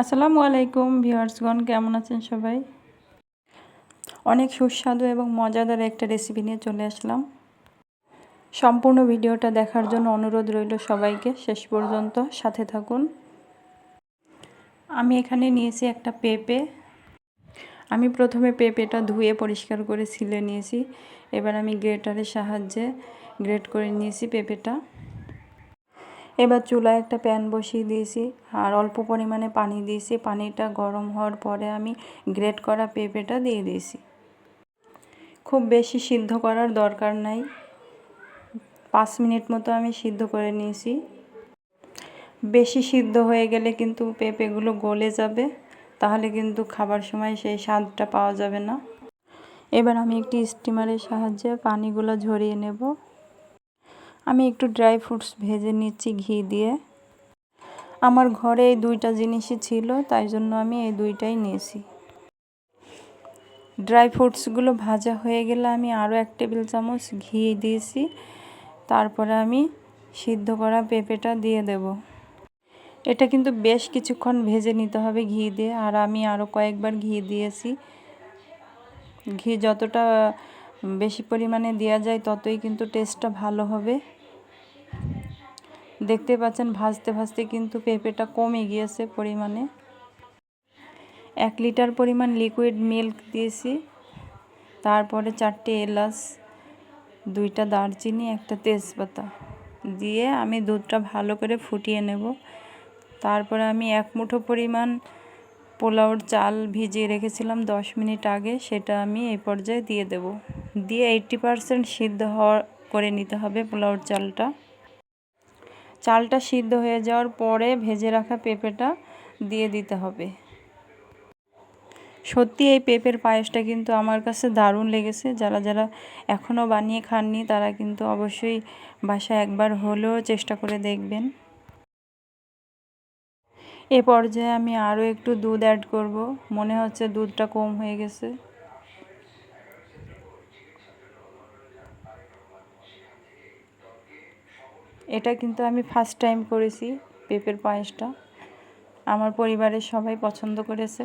আসসালামু আলাইকুম ভিউয়ার্সগণ, কেমন আছেন সবাই? অনেক সুস্বাদু এবং মজাদার একটা রেসিপি নিয়ে চলে আসলাম। সম্পূর্ণ ভিডিওটা দেখার জন্য অনুরোধ রইল সবাইকে, শেষ পর্যন্ত সাথে থাকুন। আমি এখানে নিয়েছি একটা পেঁপে। আমি প্রথমে পেঁপেটা ধুয়ে পরিষ্কার করে ছিলে নিয়েছি। এবার আমি গ্রেটারের সাহায্যে গ্রেট করে নিয়েছি পেঁপেটা। এবার চুলায় একটা প্যান বসিয়ে দিয়েছি আর অল্প পরিমাণে পানি দিয়েছি। পানিটা গরম হওয়ার পরে আমি গ্রেট করা পেঁপেটা দিয়ে দিয়েছি। খুব বেশি সিদ্ধ করার দরকার নাই। পাঁচ মিনিট মতো আমি সিদ্ধ করে নিয়েছি। বেশি সিদ্ধ হয়ে গেলে কিন্তু পেঁপেগুলো গলে যাবে, তাহলে কিন্তু খাবার সময় সেই স্বাদটা পাওয়া যাবে না। এবার আমি একটি স্টিমারের সাহায্যে পানিগুলো ঝরিয়ে নেব। আমি একটু ড্রাই ফ্রুটস ভেজে নিচ্ছি ঘি দিয়ে। আমার ঘরে এই দুইটা জিনিসই ছিল, তাই জন্য আমি এই দুইটাই নিয়েছি। ড্রাই ফ্রুটসগুলো ভাজা হয়ে গেলে আমি আরও এক টেবিল চামচ ঘি দিয়েছি। তারপরে আমি সিদ্ধ করা পেঁপেটা দিয়ে দেব। এটা কিন্তু বেশ কিছুক্ষণ ভেজে নিতে হবে ঘি দিয়ে, আর আমি আরও কয়েকবার ঘি দিয়েছি। ঘি যতটা বেশি পরিমাণে দেওয়া যায়, ততই কিন্তু টেস্টটা ভালো হবে। দেখতে পাচ্ছেন ভাজতে ভাজতে কিন্তু পেঁপেটা কমে গিয়েছে পরিমাণে। এক লিটার পরিমাণ লিকুইড মিল্ক দিয়েছি, তারপরে চারটে এলাচ, দুইটা দারচিনি, একটা তেজপাতা দিয়ে আমি দুধটা ভালো করে ফুটিয়ে নেব। তারপরে আমি এক মুঠো পরিমাণ পোলাওর চাল ভিজিয়ে রেখেছিলাম দশ মিনিট আগে, সেটা আমি এই পর্যায়ে দিয়ে দেব। দিয়ে এইটটি পারসেন্ট সিদ্ধ হওয়া করে নিতে হবে পোলাওর চালটা। চালটা সিদ্ধ হয়ে যাওয়ার পরে ভেজে রাখা পেঁপেটা দিয়ে দিতে হবে। সত্যি এই পেঁপের পায়েসটা কিন্তু আমার কাছে দারুণ লেগেছে। যারা যারা এখনও বানিয়ে খাননি, তারা কিন্তু অবশ্যই বাসায় একবার হলেও চেষ্টা করে দেখবেন। এ পর্যায়ে আমি আরও একটু দুধ অ্যাড করব। মনে হচ্ছে দুধটা কম হয়ে গেছে। এটা কিন্তু আমি ফার্স্ট টাইম করেছি পেঁপের পায়েসটা। আমার পরিবারের সবাই পছন্দ করেছে।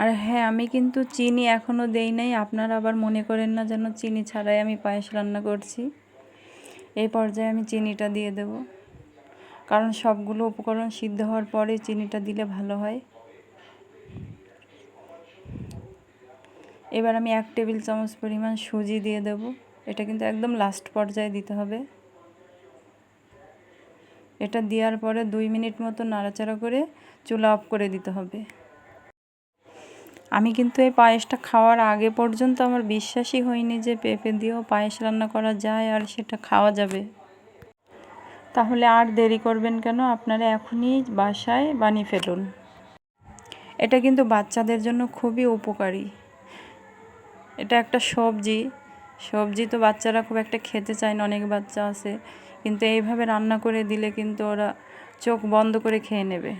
আর হ্যাঁ আমি কিন্তু চিনি এখনও দেই নাই। আপনারা আবার মনে করেন না যেন চিনি ছাড়াই আমি পায়েস রান্না করছি। এই পর্যায়ে আমি চিনিটা দিয়ে দেব। কারণ সবগুলো উপকরণ সিদ্ধ হওয়ার পরে চিনিটা দিলে ভালো হয়। এবার আমি এক টেবিল চামচ পরিমাণ সুজি দিয়ে দেব। এটা কিন্তু একদম লাস্ট পর্যায়ে দিতে হবে। এটা দেওয়ার পরে দুই মিনিট মতো নাড়াচাড়া করে চুলা অফ করে দিতে হবে। আমি কিন্তু এই পায়েসটা খাওয়ার আগে পর্যন্ত আমার বিশ্বাসই হয়নি যে পেঁপে দিয়েও পায়েস রান্না করা যায় আর সেটা খাওয়া যাবে। তাহলে আর দেরি করবেন কেন? আপনারা এখনই বাসায় বানিয়ে ফেলুন। এটা কিন্তু বাচ্চাদের জন্য খুবই উপকারী। এটা একটা সবজি। সবজি তো বাচ্চারা খুব একটা খেতে চায় না, অনেক বাচ্চা আছে। কিন্তু এইভাবে রান্না করে দিলে কিন্তু ওরা চোখ বন্ধ করে খেয়ে নেবে।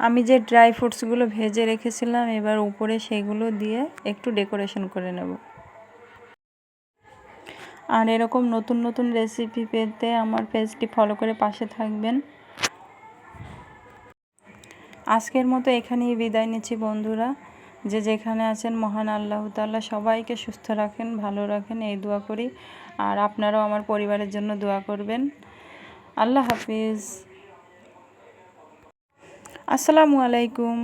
আমি যে ড্রাই ফ্রুটসগুলো ভেজে রেখেছিলাম, এবার উপরে সেগুলো দিয়ে একটু ডেকোরেশন করে নেব। আর এরকম নতুন নতুন রেসিপি পেতে আমার পেজটি ফলো করে পাশে থাকবেন। আজকের মতো এখানেই বিদায় নিচ্ছি বন্ধুরা। যে যেখানে আছেন, মহান আল্লাহ তাল্লাহ সবাইকে সুস্থ রাখেন, ভালো রাখেন, এই দোয়া করি। আর আপনারাও আমার পরিবারের জন্য দোয়া করবেন। আল্লাহ হাফিজ। আসসালামু আলাইকুম।